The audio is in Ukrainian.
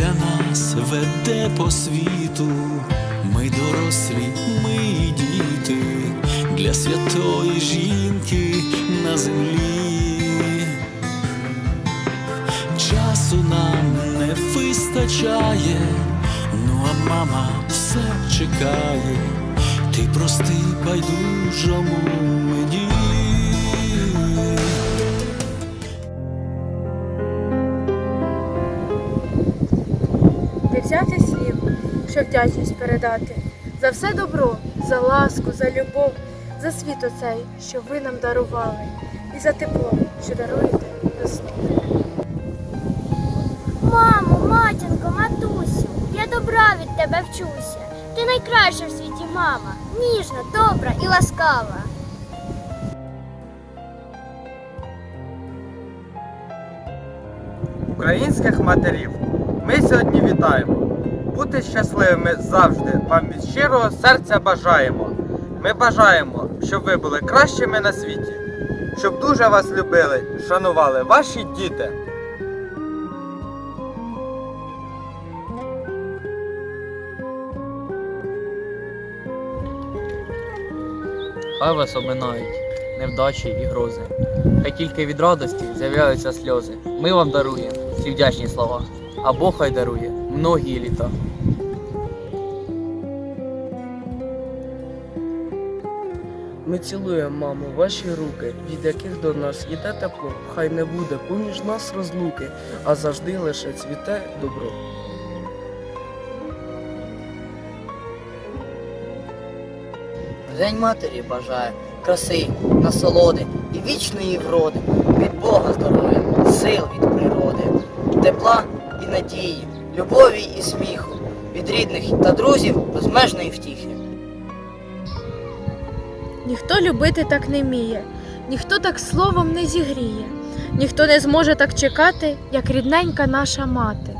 доля нас веде по світу. Ми дорослі, ми діти для святої жінки на землі. Часу нам не вистачає, ну а мама все чекає. Ти прости байдужому мені. Не взяти слів, щоб вдячність передати за все добро, за ласку, за любов, за світ оцей, що ви нам дарували, і за тепло, що даруєте весну. Мамо, матінко, матусю, я добра від тебе вчуся. Ти найкраща в світі мама, ніжна, добра і ласкава. українських матерів. Ми сьогодні вітаємо. Бути щасливими завжди вам від щирого серця бажаємо. Ми бажаємо, щоб ви були кращими на світі, щоб дуже вас любили, шанували ваші діти. Хай вас обминають невдачі і грози. Хай тільки від радості з'являються сльози. Ми вам даруємо ці вдячні слова, а Бог хай дарує многі літа. Ми цілуємо, мамо, ваші руки, від яких до нас іде тепло. Хай не буде поміж нас розлуки, а завжди лише цвіте добро. День матері бажає краси, насолоди і вічної вроди, від Бога здоров'я, сил від природи, тепла надії, любові і сміху, від рідних та друзів безмежної втіхи. Ніхто любити так не вміє, ніхто так словом не зігріє, ніхто не зможе так чекати, як рідненька наша мати.